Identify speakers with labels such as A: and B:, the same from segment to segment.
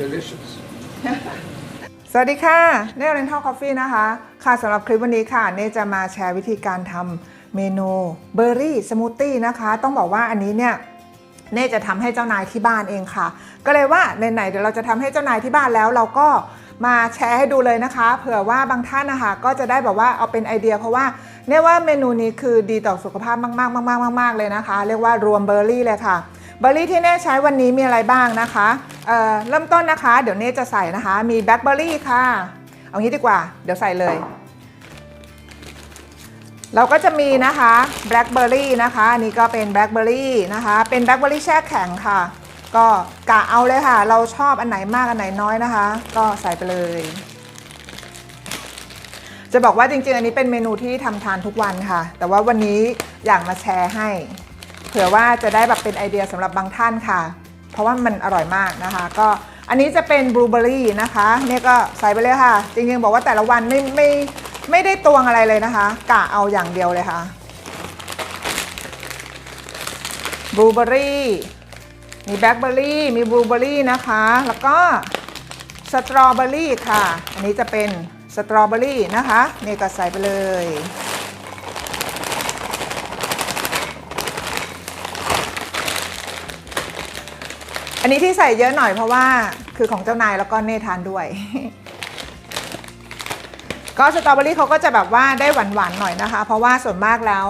A: delicious.
B: สวัสดีค่ะเน r เรนทัลคอฟฟี่นะคะ ค่ะสำหรับคลิปวันนี้ค่ะ เนจะมาแชร์วิธีการทำเมนูเบอร์รี่สมูทตี้นะคะ ต้องบอกว่าอันนี้เนี่ยเน่จะทำให้เจ้านายที่บ้านเองค่ะ ก็เลยว่าไหนๆเดี๋ยวเราจะทำให้เจ้านายที่บ้านแล้ว เราก็มาแชร์ให้ดูเลยนะคะ เผื่อว่าบางท่านนะคะก็จะได้แบบว่าเอาเป็นไอเดีย เพราะว่าเนี่ยว่าเมนูนี้คือดีต่อสุขภาพมากๆมากๆมากๆเลยนะคะ เรียกว่ารวมเบอร์รี่เลยค่ะ เบอร์รี่ที่เน่ใช้วันนี้มีอะไรบ้างนะคะ เอ่อเริ่มต้นนะคะ เดี๋ยวเน่จะใส่นะคะ มีแบล็คเบอร์รี่ค่ะ เอางี้ดีกว่า เดี๋ยวใส่เลย เราก็จะมีนะคะแบล็คเบอร์รี่นะคะอันนี้ก็เป็นแบล็คเบอร์รี่นะคะ เป็นแบล็คเบอร์รี่แช่แข็งค่ะ ก็กะเอาเลยค่ะ เราชอบอันไหนมากอันไหนน้อยนะคะ ก็ใส่ไปเลย จะบอกว่าจริงๆ อันนี้เป็นเมนูที่ทำทานทุกวันค่ะ แต่ว่าวันนี้อยากมาแชร์ให้ เผื่อว่าจะได้แบบเป็นไอเดียสำหรับบางท่านค่ะ เพราะว่ามันอร่อยมากนะคะ ก็อันนี้จะเป็นบลูเบอร์รี่นะคะเนี่ยก็ใส่ไปเลยค่ะ จริงๆ บอกว่าแต่ละวันไม่ไม่ไม่ได้ตวงอะไรเลยนะคะกะเอาอย่างเดียวเลยค่ะบลูเบอร์รี่มีแบล็คเบอร์รี่มีบลูเบอร์รี่นะคะ แล้วก็สตรอเบอรี่ค่ะ อันนี้จะเป็นสตรอเบอร์รี่นะคะ นี่ก็ใส่ไปเลย อันนี้ที่ใส่เยอะหน่อยเพราะว่าคือของเจ้านายแล้วก็เนทานด้วย ก็สตรอเบอรี่เขาก็จะแบบว่าได้หวานๆหน่อยนะคะ เพราะว่าส่วนมากแล้ว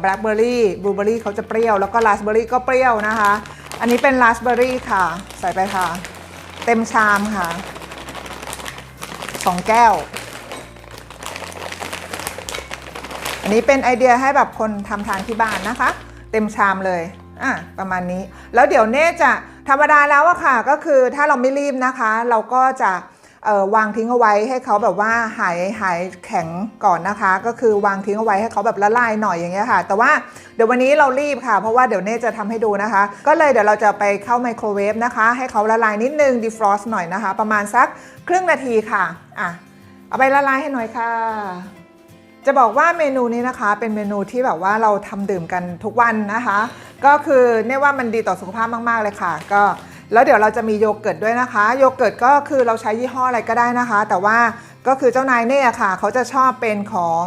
B: แบล็คเบอร์รี่บลูเบอร์รี่เขาจะเปรี้ยวแล้วก็ราสเบอร์รี่ก็เปรี้ยวนะคะ อันนี้เป็นราสเบอร์รี่ค่ะ ใส่ไปค่ะ เต็มชามค่ะสองแก้ว อันนี้เป็นไอเดียให้แบบคนทำทานที่บ้านนะคะ เต็มชามเลย อะประมาณนี้ แล้วเดี๋ยวเน่จะธรรมดาแล้วอะค่ะ ก็คือถ้าเราไม่รีบนะคะ เราก็จะวางทิ้งเอาไว้ให้เขาแบบว่าหายหายแข็งก่อนนะคะ ก็คือวางทิ้งเอาไว้ให้เขาแบบละลายหน่อยอย่างเงี้ยค่ะ แต่ว่าเดี๋ยววันนี้เรารีบค่ะ เพราะว่าเดี๋ยวเน่จะทำให้ดูนะคะ ก็เลยเดี๋ยวเราจะไปเข้าไมโครเวฟนะคะ ให้เขาละลายนิดนึงดีฟรอสหน่อยนะคะ ประมาณสักครึ่งนาทีค่ะอะเอาไปละลายให้หน่อยค่ะจะบอกว่าเมนูนี้นะคะเป็นเมนูที่แบบว่าเราทำดื่มกันทุกวันนะคะ ก็คือเนี่ยว่ามันดีต่อสุขภาพมากๆเลยค่ะ ก็แล้วเดี๋ยวเราจะมีโยเกิร์ตด้วยนะคะ โยเกิร์ตก็คือเราใช้ยี่ห้ออะไรก็ได้นะคะ แต่ว่าก็คือเจ้านายเนี่ยค่ะ เขาจะชอบเป็นของ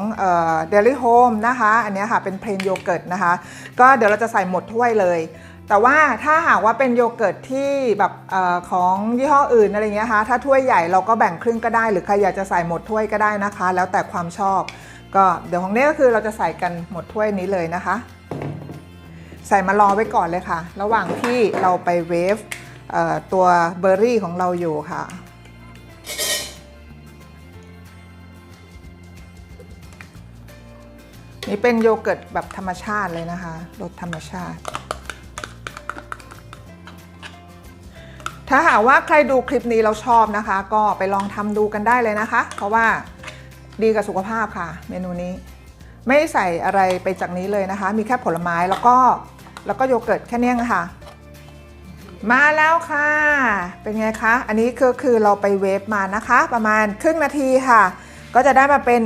B: เดลี่โฮมนะคะ อันนี้ค่ะเป็นเพลนโยเกิร์ตนะคะ ก็เดี๋ยวเราจะใส่หมดถ้วยเลย แต่ว่าถ้าหากว่าเป็นโยเกิร์ตที่แบบออของยี่ห้ออื่นอะไรเงี้ยคะถ้าถ้วยใหญ่เราก็แบ่งครึ่งก็ได้ หรือใครอยากจะใส่หมดถ้วยก็ได้นะคะ แล้วแต่ความชอบ ก็เดี๋ยวของเนี้ก็คือเราจะใส่กันหมดถ้วยนี้เลยนะคะ ใส่มารอไว้ก่อนเลยค่ะ ระหว่างที่เราไปเวฟตัวเบอร์รี่ของเราอยู่ค่ะ นี่เป็นโยเกิร์ตแบบธรรมชาติเลยนะคะรสธรรมชาติ ถ้าหากว่าใครดูคลิปนี้เราชอบนะคะ ก็ไปลองทำดูกันได้เลยนะคะ เพราะว่าดีกับสุขภาพค่ะ เมนูนี้ ไม่ใส่อะไรไปจากนี้เลยนะคะ มีแค่ผลไม้แล้วก็ แล้วก็โยเกิร์ตแค่นี้เองค่ะ มาแล้วค่ะ เป็นไงคะ อันนี้ก็คือเราไปเวฟมานะคะ ประมาณครึ่งนาทีค่ะ ก็จะได้มาเป็น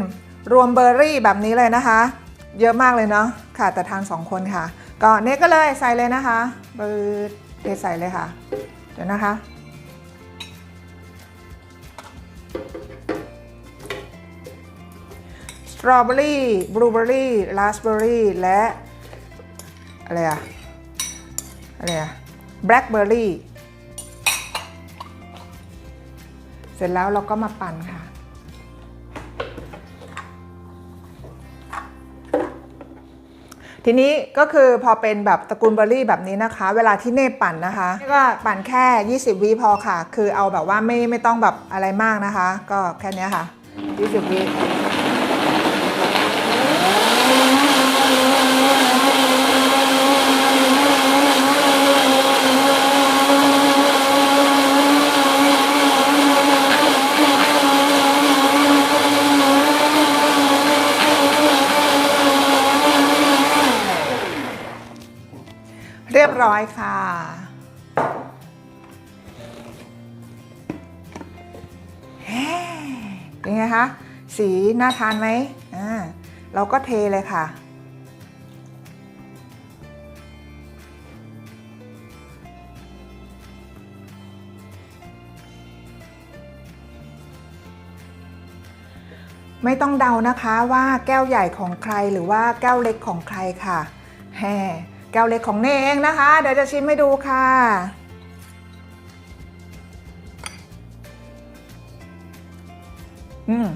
B: รวมเบอร์รี่แบบนี้เลยนะคะ เยอะมากเลยเนาะค่ะ แต่ทานสองคนค่ะ ก็เนก็เลยใส่เลยนะคะเบิร์ดเทใส่เลยค่ะ เดี๋ยวนะคะสตรอเบอรี่บลูเบอรี่ราสเบอรี่และ อะไรอะอะไรอะแบล็คเบอร์รี่เสร็จแล้วเราก็มาปั่นค่ะ ทีนี้ก็คือพอเป็นแบบตระกูลเบอร์รี่แบบนี้นะคะ เวลาที่เน่ปั่นนะคะก็ปั่นแค่ 20 วิพอค่ะ คือเอาแบบว่าไม่ไม่ต้องแบบอะไรมากนะคะ ก็แค่นี้ยค่ะ 20 วิ ร้อยค่ะ เป็นไงคะ สีน่าทานไหมอ่าเราก็เทเลยค่ะ ไม่ต้องเดานะคะว่าแก้วใหญ่ของใครหรือว่าแก้วเล็กของใครค่ะแฮ่ แก้วเล็กของเนเองนะคะ เดี๋ยวจะชิมให้ดูค่ะ อืม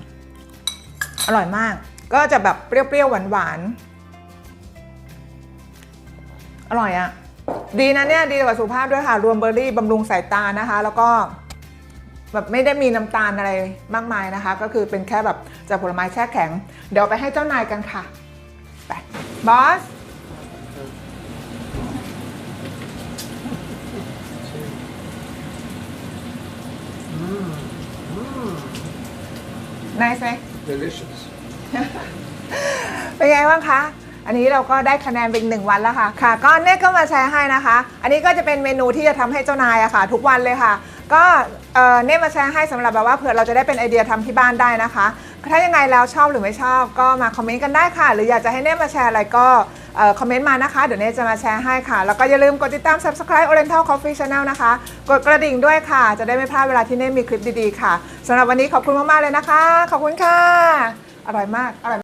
B: อร่อยมาก ก็จะแบบเปรี้ยวๆ หวานๆ อร่อยอะดีนะเนี่ย ดีต่อสุขภาพด้วยค่ะ รวมเบอร์รี่บำรุงสายตานะคะ แล้วก็แบบไม่ได้มีน้ำตาลอะไรมากมายนะคะ ก็คือเป็นแค่แบบจากผลไม้แช่แข็ง เดี๋ยวไปให้เจ้านายกันค่ะ ไปบอส นายไหม
A: Delicious.
B: เป็นไงบ้างคะ อันนี้เราก็ได้คะแนนเป็นหนึ่งวันแล้วค่ะ ค่ะ ก็เน่ก็มาแชร์ให้นะคะ อันนี้ก็จะเป็นเมนูที่จะทำให้เจ้านายอะค่ะ ทุกวันเลยค่ะ ก็เอ่อเน่มาแชร์ให้สำหรับแบบว่าเผื่อเราจะได้เป็นไอเดียทำที่บ้านได้นะคะ ถ้ายังไงแล้วชอบหรือไม่ชอบก็มาคอมเมนต์กันได้ค่ะ หรืออยากจะให้เน่มาแชร์อะไรก็คอมเมนต์มานะคะ เดี๋ยวเน่จะมาแชร์ให้ค่ะ แล้วก็อย่าลืมกดติดตาม subscribe Oriental Coffee Channel นะคะ กดกระดิ่งด้วยค่ะ จะได้ไม่พลาดเวลาที่เน่มีคลิปดีๆค่ะสำหรับวันนี้ขอบคุณมากๆเลยนะคะ ขอบคุณค่ะ อร่อยมากอร่อย